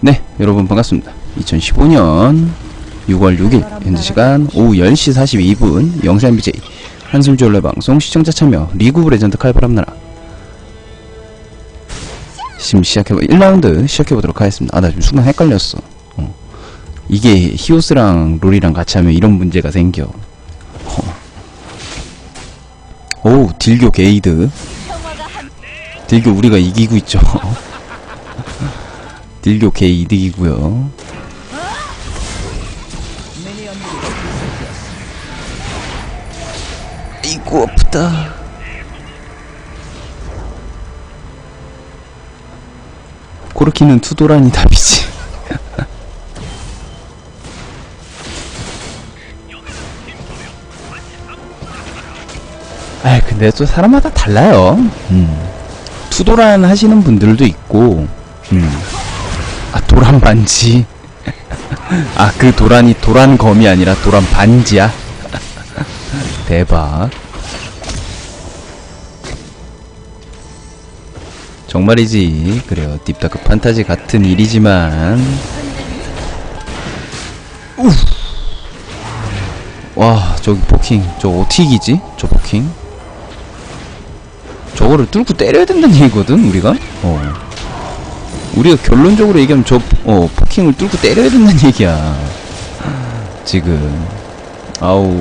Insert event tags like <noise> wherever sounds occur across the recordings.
네, 여러분 반갑습니다. 2015년 6월 6일 현재 시간 오후 10시 42분 영상 BJ 한숨 졸래 방송 시청자 참여 리그 오브 레전드 칼바람 나라 지금 시작해보 1라운드 시작해보도록 하겠습니다. 아 나 지금 순간 헷갈렸어. 어. 이게 히오스랑 롤이랑 같이 하면 이런 문제가 생겨. 어. 오 딜교 게이드 딜교 우리가 이기고 있죠. <laughs> 딜교 개 이득이고요. 이고 아프다. 코르키는 투도란이 답이지. 아 근데 또 사람마다 달라요. 음. 투도란 하시는 분들도 있고, 음. 아 도란 반지. 아 그 도란이 도란 검이 아니라 도란 반지야? 대박. 정말이지. 그래요. 딥다크 판타지 같은 일이지만. 우와 저기 포킹. 저거 어떻게 이기지? 저 포킹? 저거를 뚫고 때려야 된다는 얘기거든 우리가? 어 우리가 결론적으로 얘기하면 저, 어, 포킹을 뚫고 때려야 된다는 <laughs> 얘기야. 지금. 아우.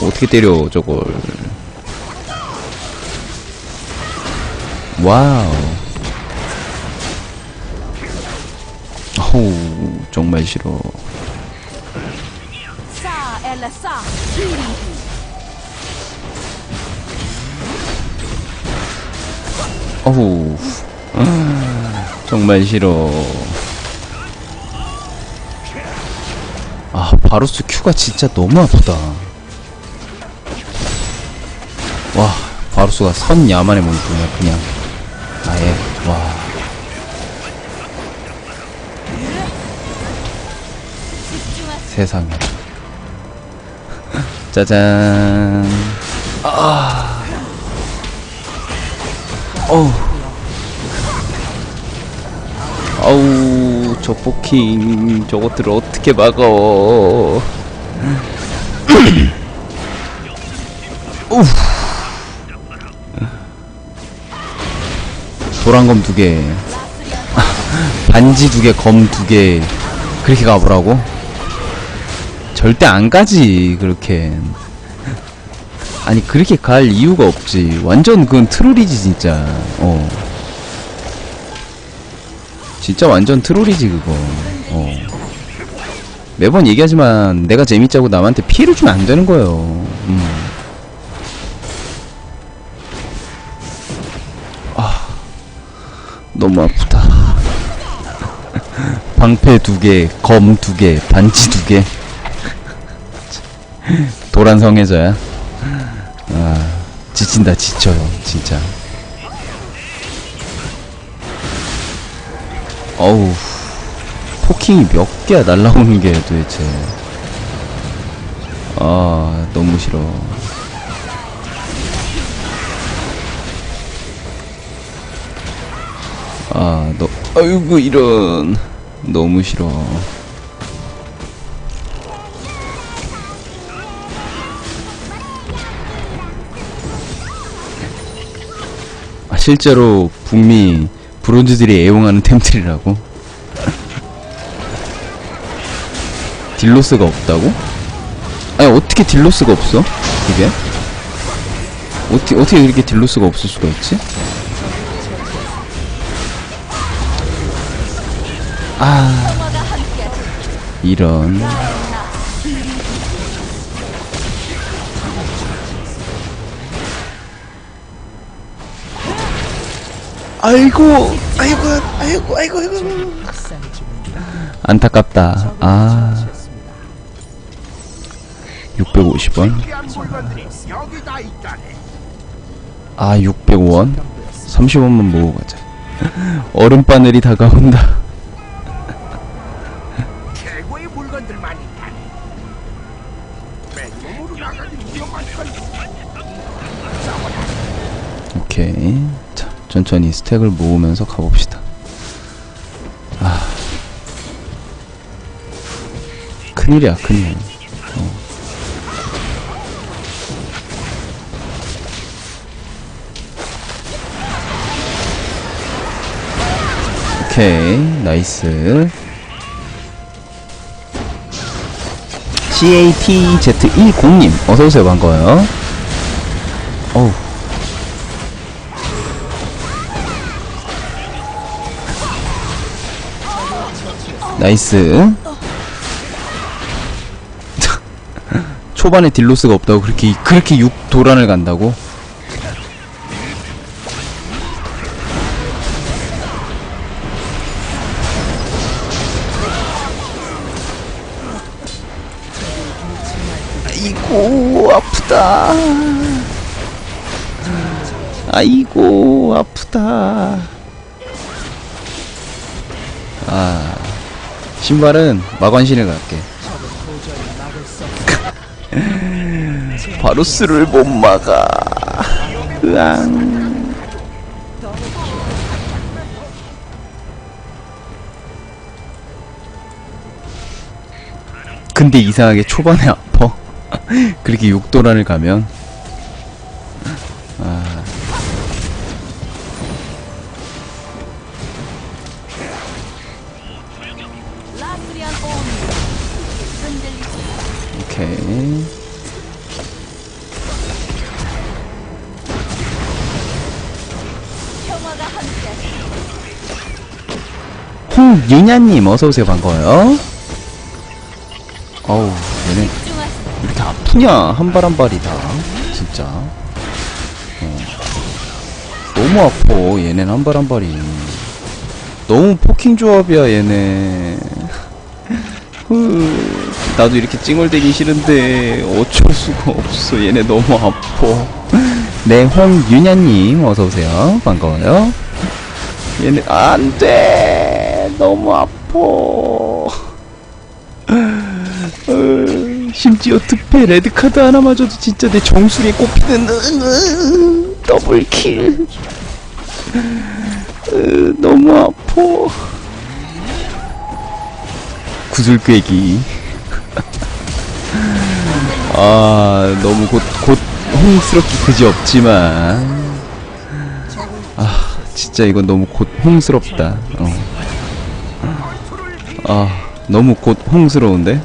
어떻게 때려, 저걸. 와우. 어우, 정말 싫어. 어후. 정말 싫어. 아, 바로스 큐가 진짜 너무 아프다. 와, 바로스가 선 야만의 몸이야, 그냥. 아예, 와. 세상에. 짜잔. 아. 어우. 아우, 저 포킹, 저것들을 어떻게 막어. 우. 도란검 두 개. <laughs> 반지 두 개, 검 두 개. 그렇게 가보라고? 절대 안 가지, 그렇게. 아니 그렇게 갈 이유가 없지. 완전 그건 트롤이지 진짜. 어. 진짜 완전 트롤이지 그거. 어. 매번 얘기하지만 내가 재밌자고 남한테 피해를 주면 안 되는 거예요. 음. 아 너무 아프다. <laughs> 방패 두개 검 두개 반지 두개. 도란 <laughs> 성애자야. 아, 지친다 지쳐요 진짜. 어우 포킹이 몇 개야 날라오는 게 도대체. 아 너무 싫어. 아너 아이고 이런. 너무 싫어 실제로 북미 브론즈들이 애용하는 템들이라고? 딜로스가 없다고? 아니 어떻게 딜로스가 없어? 그게? 어떻게 어떻게 그렇게 딜로스가 없을 수가 있지? 아 이런 아이고 아이고 아이고 아이고 아이고. 안타깝다. 아. 650원 여기다 있다네. 아 605원 30원만 모으고 가자. <laughs> 얼음바늘이 다가온다 천천히 스택을 모으면서 가봅시다. 큰일이야 큰일. 어. 오케이 나이스. CATZ10님 어서오세요 반가워요. 어우 나이스. 초반에 딜로스가 없다고 그렇게 그렇게 6 도란을 간다고? 아이고 아프다. 아이고 아프다. 아 신발은 마관신을 갈게. <laughs> 바루스를 못 막아. 으앙. 근데 이상하게 초반에 아파. <laughs> 그렇게 육도란을 가면 오케이. 홍윤야님 어서오세요. 반가워요. 어우 얘네 이렇게 아프냐? 한 발 한 발이 다. 진짜. 어. 너무 아파. 얘네는 한 발 한 발이. 너무 포킹 조합이야 얘네 흐, 나도 이렇게 찡얼대기 싫은데 어쩔 수가 없어. 얘네 너무 아파. 네 홍윤야님 어서오세요. 반가워요. 얘네 안돼! 너무 아파. 어, 심지어 특패 레드카드 하나 맞아도 진짜 내 정수리에 꼽히는 으, 더블킬. 으, 너무 아파 구슬꿰기 아 너무 곧, 곧 홍스럽기 그지 없지만 아 진짜 이건 너무 곧 홍스럽다 어. 아 너무 곧 홍스러운데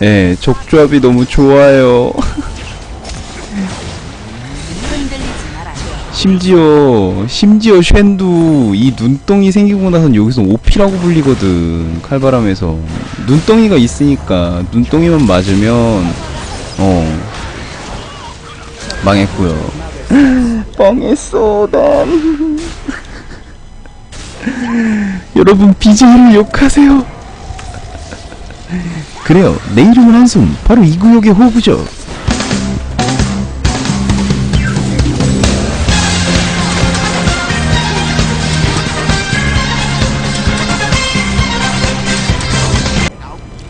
예, 족조합이 너무 좋아요. <laughs> 심지어, 심지어 쉔도 이 눈덩이 생기고 나선 여기서 오피라고 불리거든. 칼바람에서. 눈덩이가 있으니까, 눈덩이만 맞으면, 어, 망했고요. <laughs> 뻥했어, 난. <laughs> 여러분, BJ를 욕하세요. <laughs> 그래요. 내 이름은 한숨. 바로 이 구역의 호구죠.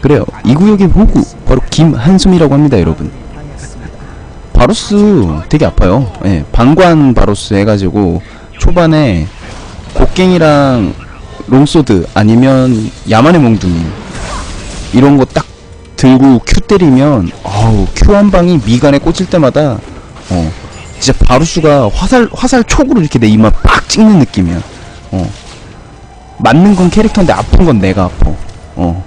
그래요. 이 구역의 호구 바로 김한숨이라고 합니다, 여러분. 바로스 되게 아파요. 예, 방관 바로스 해가지고 초반에 곡괭이랑 롱소드 아니면 야만의 몽둥이 이런 거 딱 들고 큐 때리면 아우 큐 한 방이 미간에 꽂힐 때마다 어 진짜 바루스가 화살 화살 촉으로 이렇게 내 이마 빡 찍는 느낌이야. 어 맞는 건 캐릭터인데 아픈 건 내가 아파. 어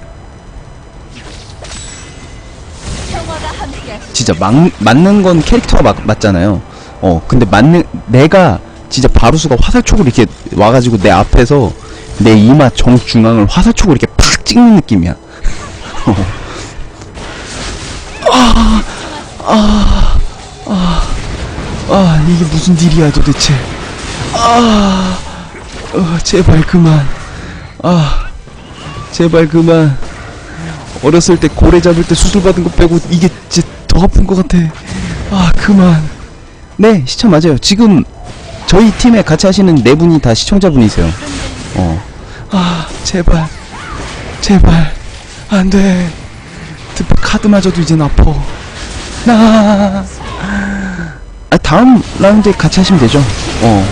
진짜 막, 맞는 건 캐릭터가 맞, 맞잖아요. 어, 근데 맞는, 내가 진짜 바루스가 화살촉으로 이렇게 와가지고 내 앞에서 내 이마 정중앙을 화살촉으로 이렇게 팍 찍는 느낌이야. 어. 아, 아, 아, 아, 이게 무슨 일이야 도대체. 아, 어, 제발 그만. 아, 제발 그만. 어렸을 때 고래 잡을 때 수술 받은 거 빼고 이게 진짜 더 아픈 것 같아. 아 그만. 네 시청 맞아요. 지금 저희 팀에 같이 하시는 네 분이 다 시청자분이세요. 어. 아 제발 제발 안돼. 특히 카드마저도 이젠 아파. 나. 아 다음 라운드에 같이 하시면 되죠. 어.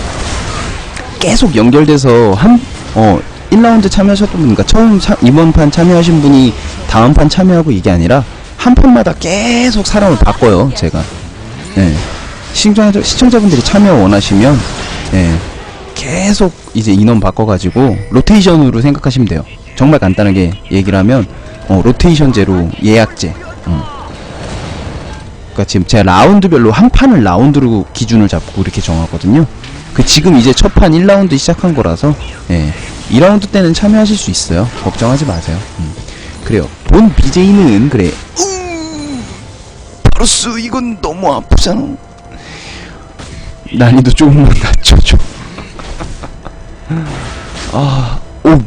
계속 연결돼서 한 어 1라운드 참여하셨던 분, 그러니까 처음 차, 이번 판 참여하신 분이 다음 판 참여하고 이게 아니라 한 판마다 계속 사람을 바꿔요, 제가. 예. 시청자, 시청자분들이 참여 원하시면, 예. 계속 이제 인원 바꿔가지고 로테이션으로 생각하시면 돼요. 정말 간단하게 얘기를 하면, 어, 로테이션제로 예약제. 음. 그러니까 지금 제가 라운드별로 한 판을 라운드로 기준을 잡고 이렇게 정하거든요. 그 지금 이제 첫 판 1라운드 시작한 거라서 예. 2라운드 때는 참여하실 수 있어요. 걱정하지 마세요. 음. 그래요. 본 BJ는 그래. 음, 바로스 이건 너무 아프잖아. 난이도 조금만 낮춰줘. <laughs> 아, 오,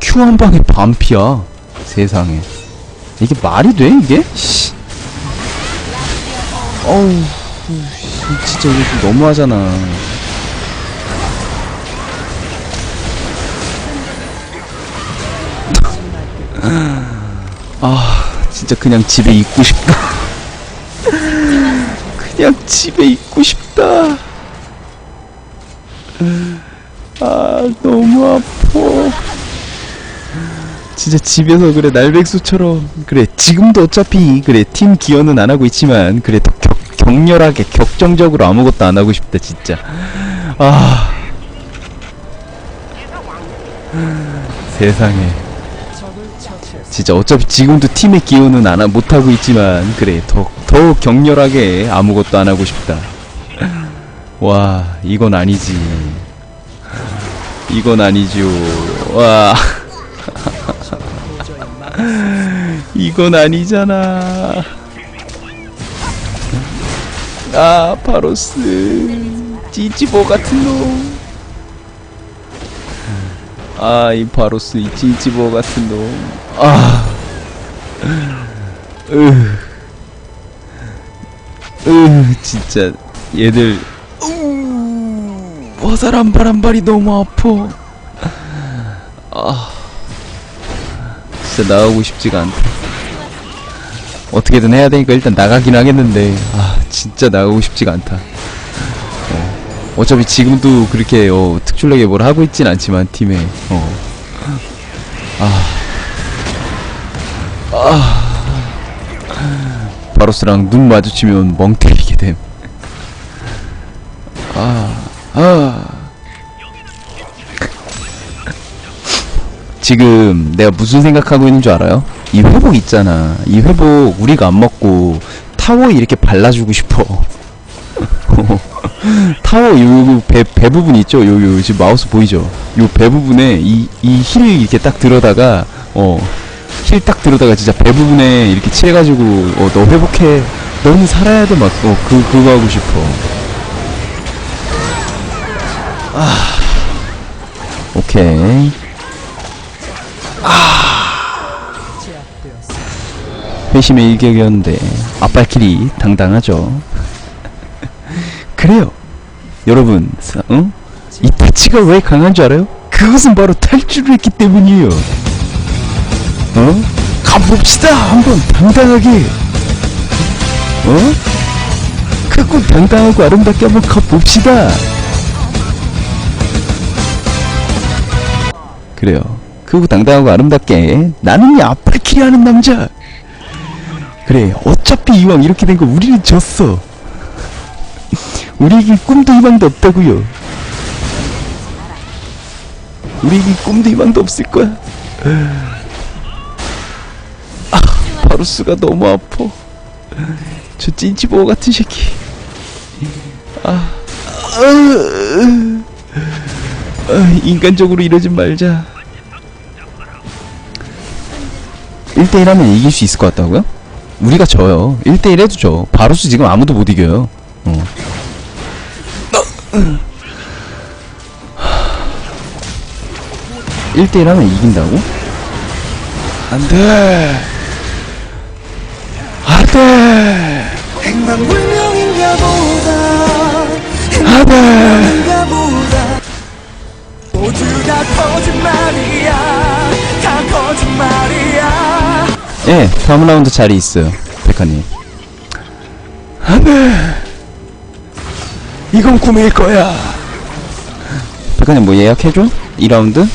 Q 한 방에 반피야. 세상에. 이게 말이 돼 이게? 씨. 어우, 씨, 진짜 이거 좀 너무하잖아. 아, 진짜 그냥 집에 있고 싶다. 그냥 집에 있고 싶다. 아, 너무 아파. 진짜 집에서 그래 날백수처럼 그래 지금도 어차피 그래 팀 기여는 안 하고 있지만 그래 더 격, 격렬하게 격정적으로 아무것도 안 하고 싶다 진짜 아 세상에 진짜 어차피 지금도 팀의 기여는 안 하, 못 하고 있지만 그래 더더 격렬하게 아무것도 안 하고 싶다 와 이건 아니지 이건 아니죠 와 <laughs> 이건 아니잖아. 아, 바로스. 찌찌보 같은 놈. 아, 이 바로스, 이 찌찌보 같은 놈. 아. 으. 으, 진짜. 얘들. 우. 화살 한 발 한 발이 너무 아파. 아. 진짜 나가고 싶지가 않다. 어떻게든 해야 되니까 일단 나가긴 하겠는데, 아, 진짜 나가고 싶지가 않다. 어, 어차피 지금도 그렇게, 어, 특출나게 뭘 하고 있진 않지만, 팀에, 어. 아. 아. 바로스랑 눈 마주치면 멍 때리게 됨. 아. 아. 지금 내가 무슨 생각하고 있는 줄 알아요? 이 회복 있잖아. 이 회복 우리가 안 먹고 타워에 이렇게 발라주고 싶어. <laughs> 타워 요, 요 배, 배 부분 있죠? 요, 요, 지금 마우스 보이죠? 요 배 부분에 이, 이 힐 이렇게 딱 들어다가, 어, 힐 딱 들어다가 진짜 배 부분에 이렇게 칠해가지고, 어, 너 회복해. 너는 살아야 돼. 막, 어, 그, 그거 하고 싶어. 아. 오케이. 회심의 일격이었는데 앞발길이 당당하죠. 그래요. 여러분, 사- 어? 이 타치가 왜 강한 줄 알아요? 그것은 바로 탈출을 했기 때문이에요. 어? 가봅시다. 한번 당당하게. 어? 크고 당당하고 아름답게 한번 가봅시다. 그래요. 크고 당당하고 아름답게 나는 이 앞발길이 하는 남자. 그래 어차피 이왕 이렇게 된 거 우리는 졌어 우리에게 꿈도 희망도 없다고요 우리에게 꿈도 희망도 없을 거야 아 바루스가 너무 아파 저 찐찌보호 같은 새끼 아, 아, 아 인간적으로 이러지 말자 1대1 하면 이길 수 있을 것 같다고요? 우리가 져요. 1대1 해도 져. 바로스 지금 아무도 못 이겨요. 어. 1대1 하면 이긴다고? 안 돼! 안 돼! 행방불명인가 보다 안 돼! 모두 다 거짓말이야 다 거짓말이야 예, 다음 라운드 자리 있어요. 백화님. 안 돼! 이건 꿈일 거야. 백화점 뭐 예약해줘? 2라운드?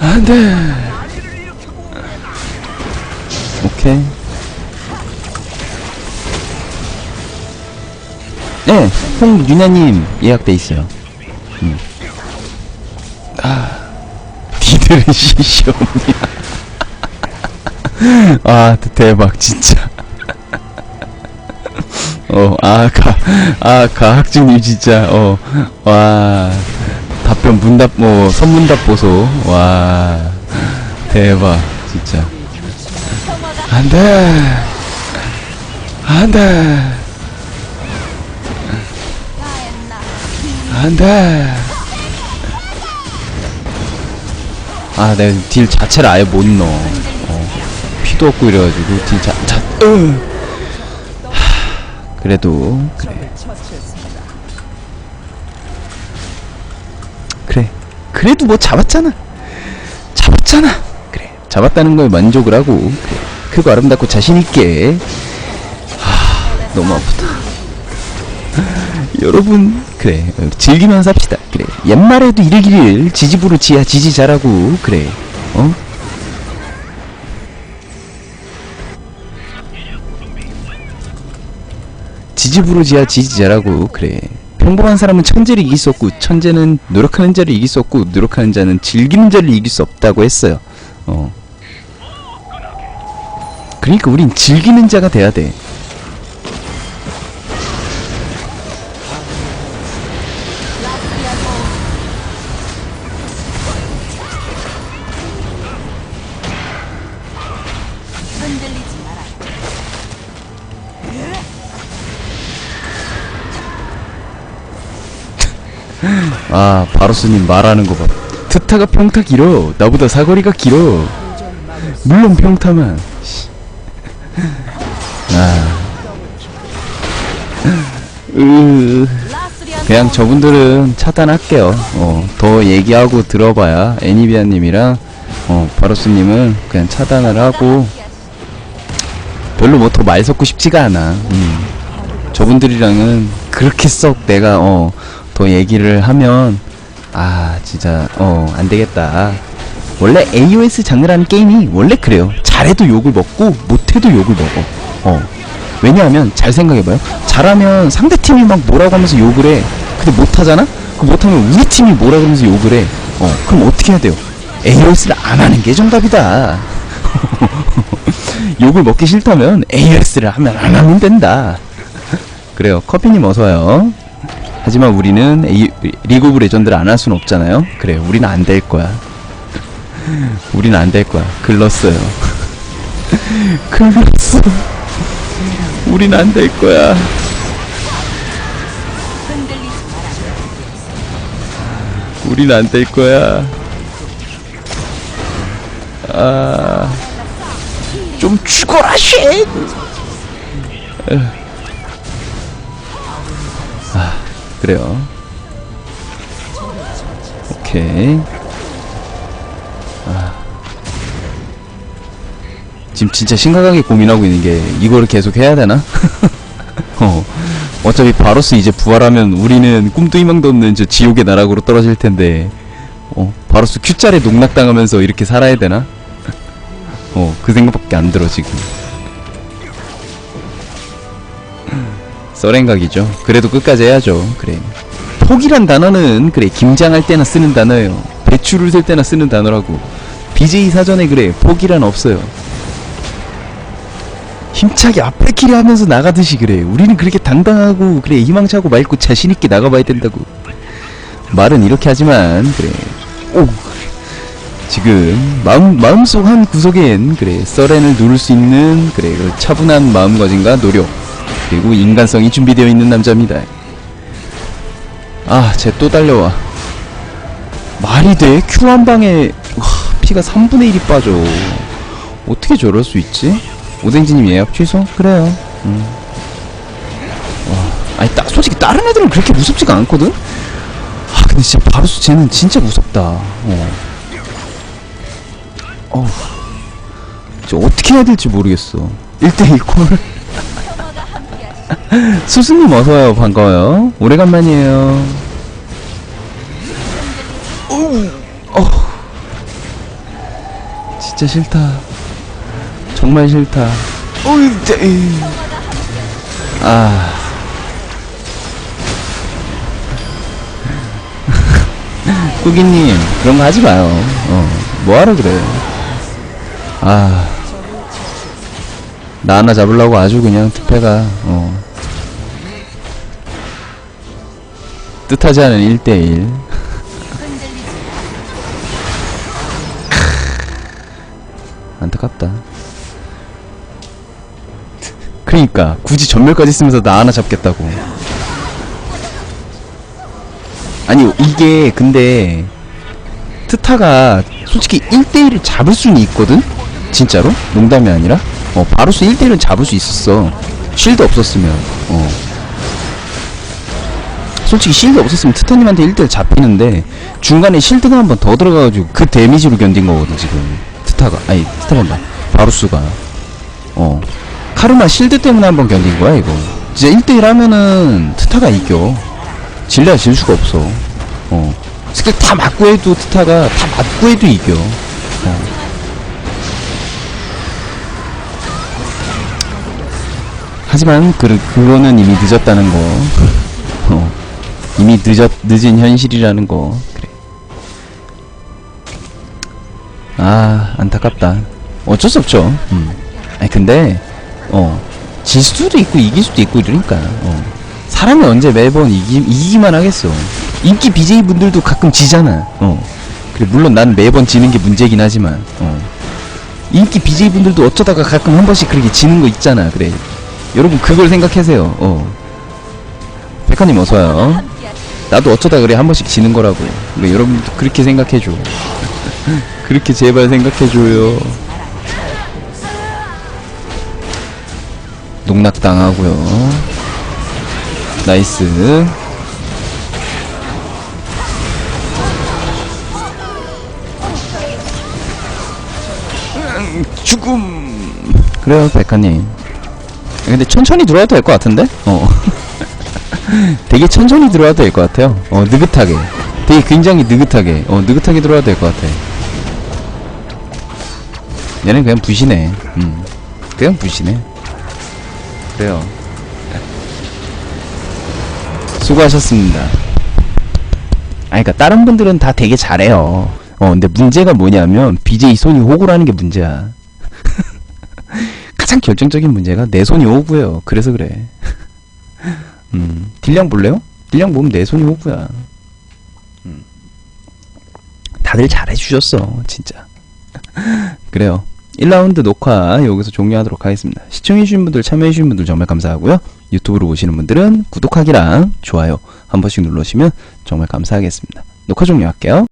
안 돼. 오케이. 네, 홍윤아님 예약돼 있어요. 음. 아, 니들은 <laughs> 시시없냐. 아, 대박, 진짜. 어, 아, 가, 아, 가학주님 진짜, 어, 와, 답변 문답, 뭐, 선문답 보소, 와, 대박, 진짜. 안 돼! 안 돼! 안 돼! 아, 내가 딜 자체를 아예 못 넣어. 어, 피도 없고 이래가지고, 딜 자, 자, 으! 그래도 그래. 그래. 그래도 뭐 잡았잖아. 잡았잖아. 그래. 잡았다는 거에 만족을 하고 그래. 크고 아름답고 자신 있게. 하 너무 아프다. 여러분 그래. 즐기면서 합시다. 그래. 옛말에도 이르기를 지지부로 지야 지지 잘하고 그래. 어 지지부르지야 지지자라고 그래. 평범한 사람은 천재를 이길 수 없고 천재는 노력하는 자를 이길 수 없고 노력하는 자는 즐기는 자를 이길 수 없다고 했어요. 어. 그러니까 우린 즐기는 자가 돼야 돼 아 바로스님 말하는 거 봐 트타가 평타 길어 나보다 사거리가 길어 물론 평타만 씨. 아 으... 그냥 저분들은 차단할게요. 어, 더 얘기하고 들어봐야 애니비아님이랑 어, 바로스님은 그냥 차단을 하고 별로 뭐 더 말 섞고 싶지가 않아. 음. 저분들이랑은 그렇게 썩 내가 어, 더 얘기를 하면 아 진짜 어, 안 되겠다. 원래 AOS 장르라는 게임이 원래 그래요. 잘해도 욕을 먹고 못해도 욕을 먹어. 어. 왜냐하면 잘 생각해봐요. 잘하면 상대 팀이 막 뭐라고 하면서 욕을 해. 근데 못하잖아? 그 못하면 우리 팀이 뭐라고 하면서 욕을 해. 어, 그럼 어떻게 해야 돼요? AOS를 안 하는 게 정답이다. <laughs> 욕을 먹기 싫다면 AOS를 하면 안 하면 된다. 그래요. 커피님 어서요. 하지만 우리는 A, 리그 오브 레전드를 안 할 수는 없잖아요. 그래요. <laughs> <laughs> 우리는 안 될 거야. 우리는 안 될 거야. 글렀어요. 글렀어. 우린 안 될 거야. 우린 안 될 거야. 아. 좀 죽어라, 쉣! 그래요. 오케이. 아. 지금 진짜 심각하게 고민하고 있는 게 이거를 계속 해야 되나? <laughs> 어. 어차피 바로스 이제 부활하면 우리는 꿈도 희망도 없는 저 지옥의 나락으로 떨어질 텐데 어 바로스 Q짤에 농락당하면서 이렇게 살아야 되나? <laughs> 어 그 생각밖에 안 들어 지금 썰행각이죠 그래도 끝까지 해야죠 그래 포기란 단어는 그래 김장할 때나 쓰는 단어예요 배추를 셀 때나 쓰는 단어라고 BJ 사전에 그래 포기란 없어요 힘차게 앞에키리 하면서 나가듯이 그래. 우리는 그렇게 당당하고 그래 희망차고 맑고 자신 있게 나가봐야 된다고. 말은 이렇게 하지만 그래. 오. 지금 마음 마음속 한 구석엔 그래 썰렌을 누를 수 있는 그래 그 차분한 마음가짐과 노력 그리고 인간성이 준비되어 있는 남자입니다. 아, 쟤 또 달려와. 말이 돼? Q 한 방에 와, 피가 3분의 1이 빠져. 어떻게 저럴 수 있지? 오뎅지님 예약 취소? 그래요. 음. 와, 아니 따, 솔직히 다른 애들은 그렇게 무섭지가 않거든. 아 근데 진짜 바루스 쟤는 진짜 무섭다. 어. 어. 저 어떻게 해야 될지 모르겠어. 1대1 콜. 수수님 어서와요. 반가워요. 오래간만이에요. 어우, 어. 진짜 싫다. 정말 싫다. 에이. 아. <laughs> 꾸기님, 그런 거 하지 마요. 어, 뭐하러 그래. 아. 나 하나 잡으려고 아주 그냥 특패가, 어. 뜻하지 않은 1대1. 흔들리지 안타깝다. 그러니까 굳이 전멸까지 쓰면서 나 하나 잡겠다고. 아니 이게 근데 트타가 솔직히 1대1을 잡을 수는 있거든? 진짜로? 농담이 아니라? 어 바루스 1대1은 잡을 수 있었어 쉴드 없었으면 어 솔직히 실드 없었으면 트타님한테 1대1 잡히는데 중간에 실드가 한 번 더 들어가가지고 그 데미지로 견딘 거거든 지금. 트타가. 아니 트타란다. 바루스가. 어. 카르마 실드 때문에 한 번 견딘 거야 이거. 진짜 1대1 하면은 트타가 이겨. 질려야 질 수가 없어. 어. 스킬 다 맞고 해도 트타가 다 맞고 해도 이겨. 어. 하지만 그, 그거는 이미 늦었다는 거. 어. 이미 늦었, 늦은 현실이라는 거 그래 아 안타깝다 어쩔 수 없죠 음. 아니 근데 어 질 수도 있고 이길 수도 있고 이러니까 어. 사람이 언제 매번 이기, 이기기만 하겠어 인기 BJ 분들도 가끔 지잖아 어. 그래 물론 나는 매번 지는 게 문제긴 하지만 어. 인기 BJ 분들도 어쩌다가 가끔 한 번씩 그렇게 지는 거 있잖아 그래 여러분 그걸 생각하세요 어. 백화님 어서와요 나도 어쩌다 그래 한 번씩 지는 거라고. 그래, 여러분도 그렇게 생각해줘. <laughs> 그렇게 제발 생각해줘요. 농락당하고요. 나이스. 음, 죽음. 그래요, 백화님. 근데 천천히 들어와도 될 것 같은데? 어. <laughs> 되게 천천히 들어와도 될 것 같아요. 어, 느긋하게. 되게 굉장히 느긋하게. 어, 느긋하게 들어와도 될 것 같아. 얘는 그냥 부시네. 음. 그냥 부시네. 그래요. 수고하셨습니다. 아니, 그니까, 다른 분들은 다 되게 잘해요. 어, 근데 문제가 뭐냐면, BJ 손이 호구라는 게 문제야. <laughs> 가장 결정적인 문제가 내 손이 호구예요. 그래서 그래. 음, 딜량 볼래요? 딜량 보면 내 손이 호구야. 음. 다들 잘해주셨어, 진짜. <laughs> 그래요. 1라운드 녹화 여기서 종료하도록 하겠습니다. 시청해주신 분들, 참여해주신 분들 정말 감사하고요. 유튜브로 보시는 분들은 구독하기랑 좋아요 한 번씩 눌러주시면 정말 감사하겠습니다. 녹화 종료할게요.